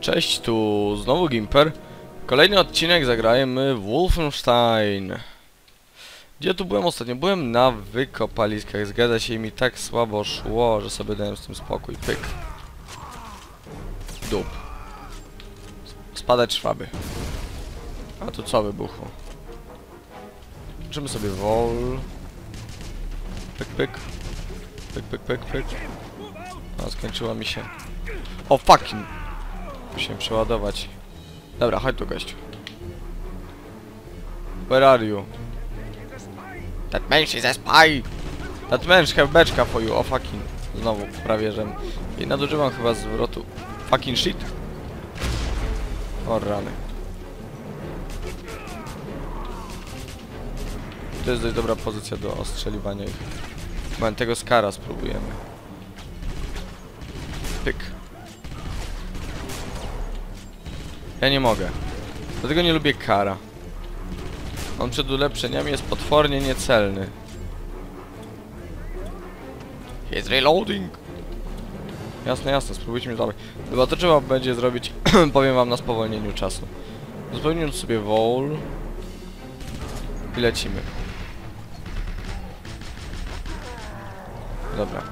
Cześć, tu znowu Gimper. Kolejny odcinek zagrajemy Wolfenstein. Gdzie tu byłem ostatnio? Byłem na wykopaliskach. Zgadza się i mi tak słabo szło, że sobie dałem z tym spokój. Pyk. Dup. Spadać szwaby. A tu co wybuchło? Zobaczymy sobie wol. Pyk, pyk. Pyk, pyk, pyk, pyk. A, skończyła mi się. O, fucking. Musimy przeładować. Dobra, chodź tu gościu. Where are you? That man is a spy! That man have beczka for you, o fucking. Znowu prawie, że... I nadużywam chyba zwrotu. Fucking shit. O rany. To jest dość dobra pozycja do ostrzeliwania ich. Moment, tego skara spróbujemy. Pyk. Ja nie mogę. Dlatego nie lubię kara. On przed ulepszeniami jest potwornie niecelny. He's reloading! Jasne, jasne, spróbujcie mnie dalej. Chyba to trzeba będzie zrobić, powiem wam, na spowolnieniu czasu. Zupełniając sobie wall i lecimy. Dobra.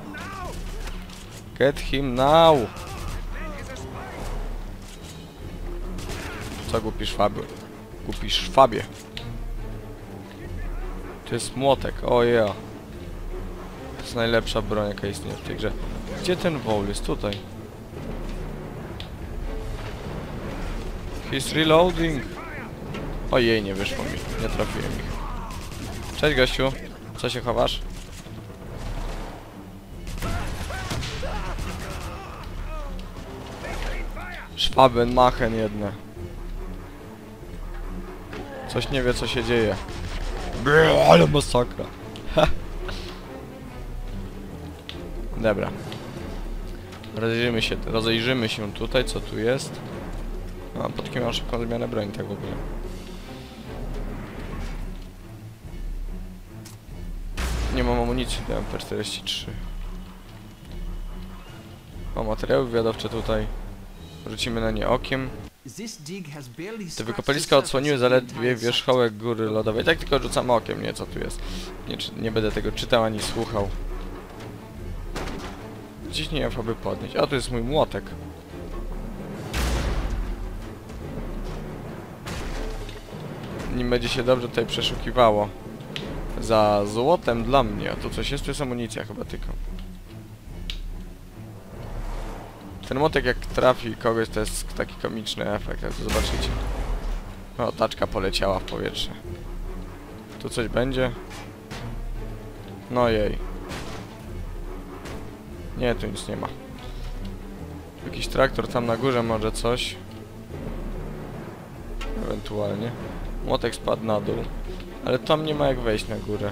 Get him now! Co głupi szwaby? Głupi szwabie. To jest młotek, o ja. To jest najlepsza broń jaka istnieje w tej grze. Gdzie ten woł jest? Tutaj. He's reloading. Ojej, nie wyszło mi. Nie trafiłem ich. Cześć gościu. Co się chowasz? Szwaben, machen jedne. Coś nie wie co się dzieje. Brrr, ale masakra. Dobra. Rozejrzymy się, rozejrzymy się tutaj, co tu jest. A, pod kim mam szybką zmianę broni, tak w ogóle. Nie mam amunicji do MP43. Mam materiały wywiadowcze tutaj. Rzucimy na nie okiem. Te wykopaliska odsłoniły zaledwie wierzchołek góry lodowej. Tak tylko rzucam okiem, nie co tu jest. Nie, nie będę tego czytał ani słuchał. Ciśnij F, aby podnieść. A tu jest mój młotek. Nim będzie się dobrze tutaj przeszukiwało. Za złotem dla mnie. A tu coś jest? Tu jest amunicja chyba tylko. Ten młotek jak trafi kogoś to jest taki komiczny efekt, jak to zobaczycie. O, taczka poleciała w powietrze. Tu coś będzie? No jej. Nie, tu nic nie ma. Jakiś traktor tam na górze może coś. Ewentualnie. Młotek spadł na dół. Ale tam nie ma jak wejść na górę.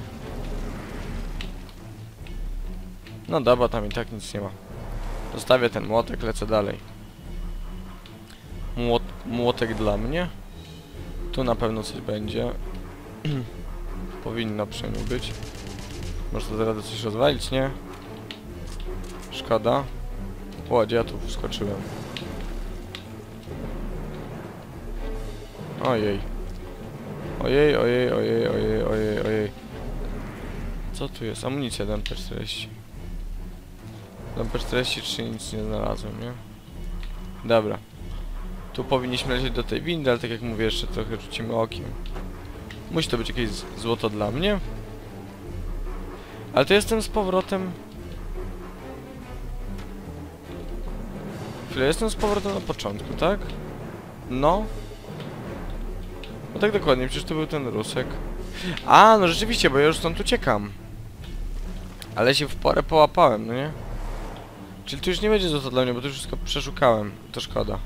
No dobra, tam i tak nic nie ma. Zostawię ten młotek, lecę dalej. Młot, młotek dla mnie. Tu na pewno coś będzie. Powinno przynajmniej być. Może to zaraz coś rozwalić, nie? Szkoda. O, ja tu wskoczyłem? Ojej. Ojej, ojej, ojej, ojej, ojej, ojej. Co tu jest? Amunicja do MP40. Do MP43 nic nie znalazłem, nie? Dobra. Tu powinniśmy lecieć do tej windy, ale tak jak mówię, jeszcze trochę rzucimy okiem. Musi to być jakieś złoto dla mnie. Ale to jestem z powrotem... Chwilę, jestem z powrotem na początku, tak? No. No tak dokładnie, przecież to był ten rusek. A, no rzeczywiście, bo ja już stąd uciekam. Ale się w porę połapałem, no nie? Czyli tu już nie będzie złota dla mnie, bo tu już wszystko przeszukałem. To szkoda.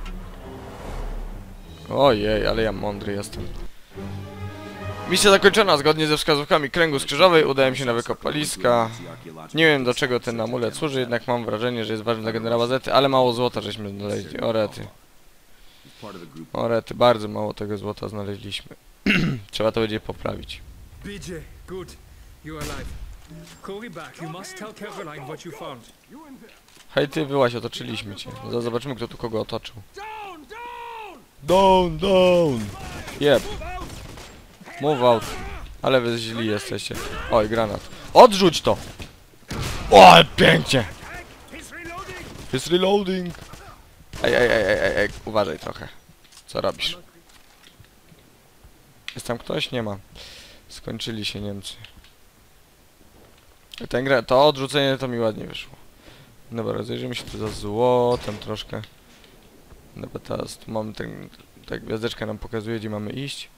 Ojej, ale ja mądry jestem. Misja zakończona. Zgodnie ze wskazówkami kręgu skrzyżowej udałem się na wykopaliska. Nie wiem do czego ten amulet służy, jednak mam wrażenie, że jest ważny dla generała Zety, ale mało złota żeśmy znaleźli. Orety. Orety, bardzo mało tego złota znaleźliśmy. Trzeba to będzie poprawić. BJ, good. You're alive. Call back. You must tell Caroline what you found. Hej ty, wyłaś, otoczyliśmy cię. Zaraz Zobaczymy kto tu kogo otoczył. Down, down! Jeb. Move out. Ale wy źli jesteście. Oj, granat. Odrzuć to! O, pięknie! Jest reloading! Ej, ej, ej, ej, ej, ej, uważaj trochę. Co robisz? Jest tam ktoś? Nie ma. Skończyli się Niemcy. Ten gra, to odrzucenie to mi ładnie wyszło. Dobra, rozejrzymy się tu za złotem troszkę. Dobra, teraz tu mamy ten, ta gwiazdeczka nam pokazuje, gdzie mamy iść.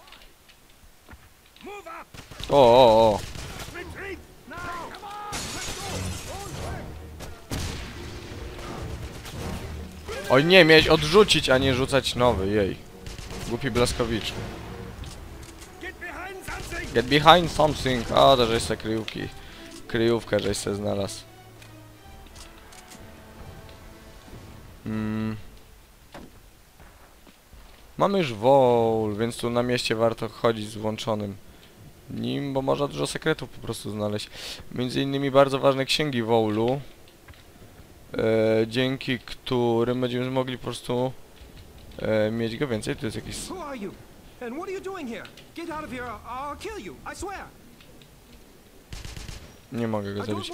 O, o, o. Oj nie, miałeś odrzucić, a nie rzucać nowy, jej. Głupi Blaskowicz. Get behind something. O, to żeś se kryjówki. Kryjówkę żeś se znalazł. Mm. Mamy już wol, więc tu na mieście warto chodzić z włączonym nim, bo można dużo sekretów po prostu znaleźć. Między innymi bardzo ważne księgi Woulu, e, dzięki którym będziemy mogli po prostu e, mieć go więcej. Tu jest jakiś... Nie mogę go zabić.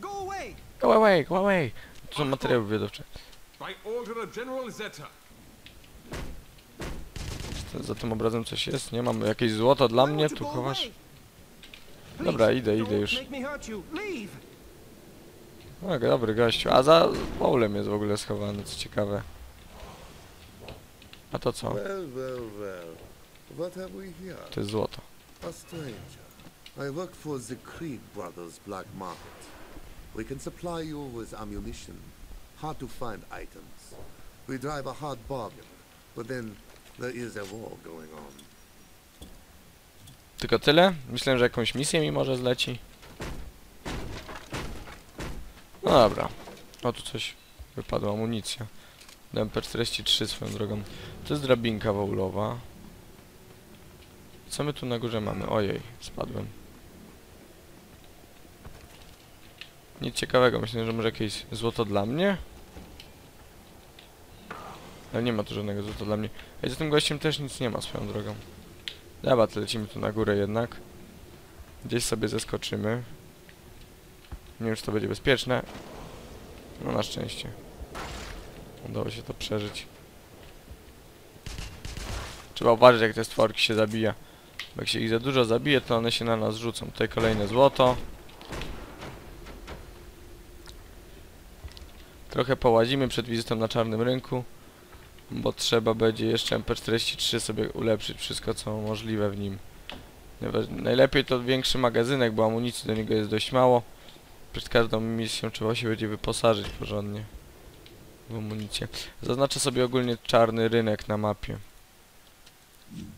Go away. Go away, go away! To są materiały wywiadowcze. Za tym obrazem coś jest? Nie mam jakieś złoto dla mnie? Tu chowasz? Dobra, idę, idę już. No, dobry gościu. A za Woulem jest w ogóle schowany, co ciekawe. A to co? To jest złoto. I work for the Brothers Black Market. We can supply you with ammunition, hard to find items. We drive a hard bargain, but then there is a war going on. Tylko tyle? Myślałem, że jakąś misję mi może zleci. No dobra. O, tu coś wypadła, amunicja. MP43 swoją drogą. To jest drabinka woulowa. Co my tu na górze mamy? Ojej, spadłem. Nic ciekawego, myślę, że może jakieś złoto dla mnie? Ale nie ma tu żadnego złota dla mnie. Ej, za tym gościem też nic nie ma swoją drogą. Dobra, to lecimy tu na górę jednak. Gdzieś sobie zeskoczymy. Nie wiem, czy to będzie bezpieczne. No na szczęście. Udało się to przeżyć. Trzeba uważać, jak te stworki się zabija. Bo jak się ich za dużo zabije, to one się na nas rzucą. Tutaj kolejne złoto. Trochę połazimy przed wizytą na czarnym rynku. Bo trzeba będzie jeszcze MP43 sobie ulepszyć wszystko co możliwe w nim. Najlepiej to większy magazynek, bo amunicji do niego jest dość mało. Przed każdą misją trzeba się będzie wyposażyć porządnie w amunicję. Zaznaczę sobie ogólnie czarny rynek na mapie.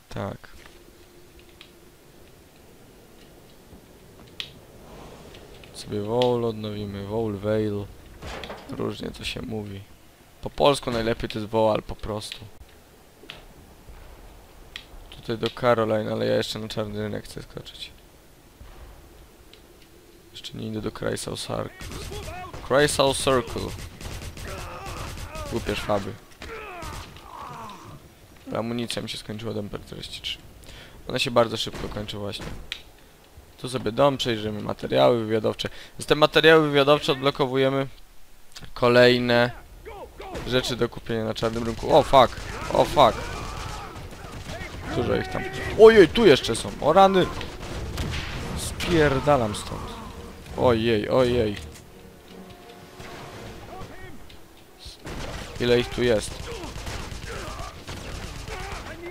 Tak. Sobie Wool odnowimy, Wool Vale. Różnie to się mówi. Po polsku najlepiej to jest Woal po prostu. Tutaj do Caroline, ale ja jeszcze na czarny rynek chcę skoczyć. Jeszcze nie idę do Crystal Circle. Crystal Circle. Głupie szwaby. Amunicja mi się skończyła od MP43. Ona się bardzo szybko kończy właśnie. Tu sobie dom przejrzymy, materiały wywiadowcze. Z te materiały wywiadowcze odblokowujemy kolejne rzeczy do kupienia na czarnym rynku. O fuck, o fuck. Dużo ich tam. Ojej, tu jeszcze są. O rany. Spierdalam stąd. Ojej, ojej. Ile ich tu jest?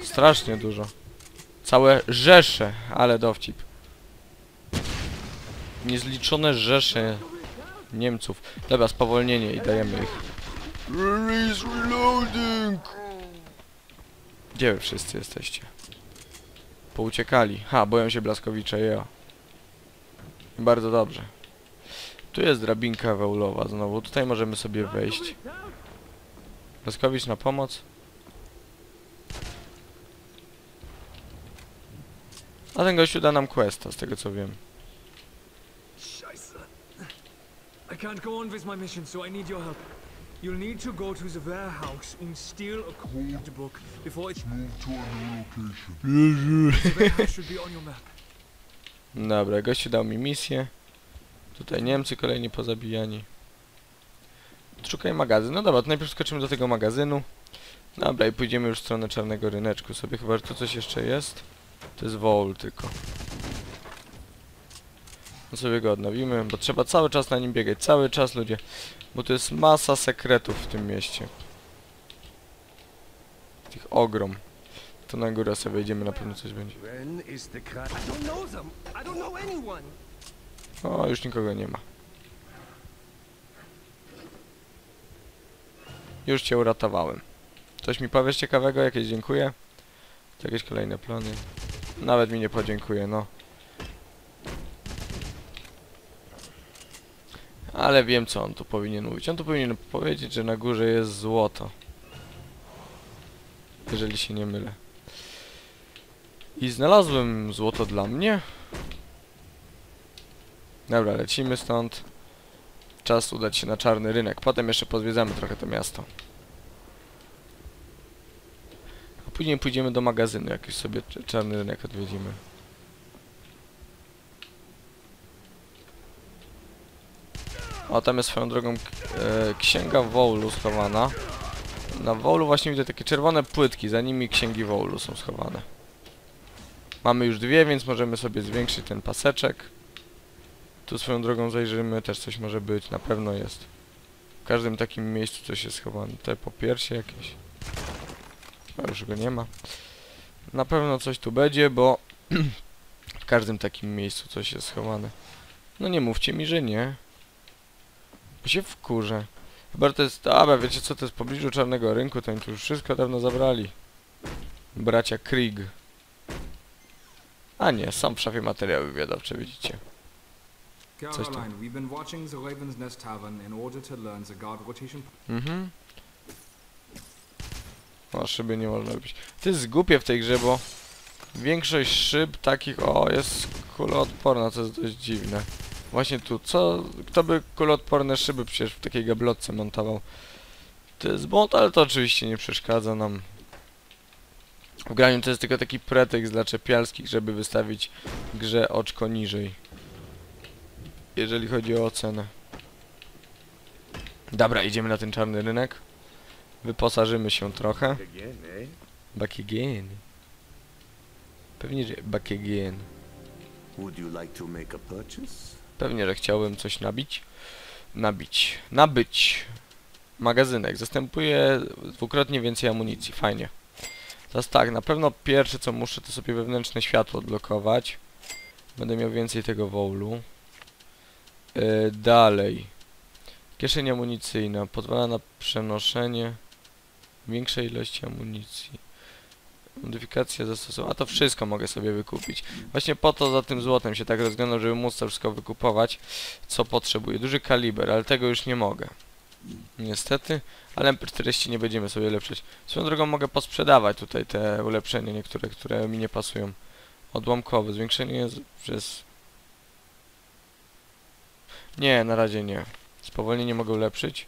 Strasznie dużo. Całe rzesze, ale dowcip. Niezliczone rzesze Niemców. Dobra, spowolnienie i dajemy ich. Release reloading! Gdzie wy wszyscy jesteście? Pouciekali. Ha, boją się Blaskowicze, ja. Bardzo dobrze. Tu jest drabinka wełlowa znowu. Tutaj możemy sobie wejść. Blaskowicz na pomoc. A ten gościu da nam questa, z tego co wiem. Scheiße. I can't go on with my mission, so I need your help. You'll need to go to the warehouse and steal a code book before it's moved to a new location. the warehouse should be on your map. Dobra, gościu dał mi misję. Tutaj Niemcy kolejni pozabijani. Szukaj magazyn. No dobra, to najpierw skoczymy do tego magazynu. Dobra, i pójdziemy już w stronę czarnego ryneczku sobie. Chyba, że tu coś jeszcze jest. To jest woł tylko. No sobie go odnowimy, bo trzeba cały czas na nim biegać. Cały czas, ludzie. Bo to jest masa sekretów w tym mieście. Tych ogrom. To na górę sobie wejdziemy, na pewno coś będzie. O, już nikogo nie ma. Już cię uratowałem. Coś mi powiesz ciekawego? Jakieś dziękuję? Jakieś kolejne plany? Nawet mi nie podziękuję, no. Ale wiem co on tu powinien mówić. On tu powinien powiedzieć, że na górze jest złoto. Jeżeli się nie mylę. I znalazłem złoto dla mnie. Dobra, lecimy stąd. Czas udać się na czarny rynek. Potem jeszcze pozwiedzamy trochę to miasto. A później pójdziemy do magazynu, jak już sobie cz- czarny rynek odwiedzimy. O, tam jest swoją drogą e, księga Woulu schowana. Na Woulu właśnie widzę takie czerwone płytki, za nimi księgi Woulu są schowane. Mamy już dwie, więc możemy sobie zwiększyć ten paseczek. Tu swoją drogą zajrzymy, też coś może być, na pewno jest. W każdym takim miejscu coś jest schowane. Te popiersie jakieś. A już go nie ma. Na pewno coś tu będzie, bo w każdym takim miejscu coś jest schowane. No nie mówcie mi, że nie. Bo się wkurzę. Chyba, to jest... Dobra, wiecie co, to jest w pobliżu Czarnego Rynku, to oni tu już wszystko dawno zabrali. Bracia Krieg. A nie, sam w szafie materiały wywiadowcze, widzicie. Coś rotation Mhm. O, szyby nie można wypić. To jest głupie w tej grze, bo większość szyb takich, o, jest kuloodporna, co jest dość dziwne. Właśnie tu, co, kto by kuloodporne szyby przecież w takiej gablotce montował? To jest błąd, ale to oczywiście nie przeszkadza nam. W graniu to jest tylko taki pretekst dla czepialskich, żeby wystawić grze oczko niżej. Jeżeli chodzi o ocenę. Dobra, idziemy na ten czarny rynek. Wyposażymy się trochę. Back again. Pewnie, że back again. Would you like to make a purchase? Pewnie, że chciałbym coś nabić. Nabić. Nabyć. Magazynek. Zastępuje dwukrotnie więcej amunicji. Fajnie. Teraz tak, na pewno pierwsze co muszę to sobie wewnętrzne światło odblokować. Będę miał więcej tego wołu. Yy, dalej. Kieszeń amunicyjna. Pozwala na przenoszenie większej ilości amunicji. Modyfikacja zastosowana. A to wszystko mogę sobie wykupić. Właśnie po to za tym złotem się tak rozglądam, żeby móc to wszystko wykupować, co potrzebuję. Duży kaliber, ale tego już nie mogę. Niestety, ale MP40 nie będziemy sobie ulepszać. Swoją drogą mogę posprzedawać tutaj te ulepszenia niektóre, które mi nie pasują. Odłamkowe, zwiększenie przez... Nie, na razie nie. Spowolnienie mogę ulepszyć.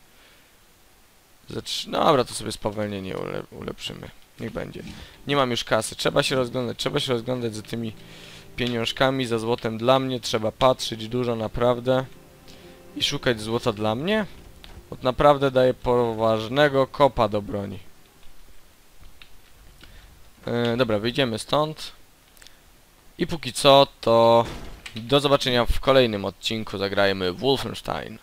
Zacz... Dobra, to sobie spowolnienie ule ulepszymy. Niech będzie. Nie mam już kasy. Trzeba się rozglądać. Trzeba się rozglądać za tymi pieniążkami, za złotem dla mnie. Trzeba patrzeć dużo naprawdę. I szukać złota dla mnie. To naprawdę daje poważnego kopa do broni. Yy, dobra, wyjdziemy stąd. I póki co to do zobaczenia w kolejnym odcinku. Zagrajmy Wolfenstein.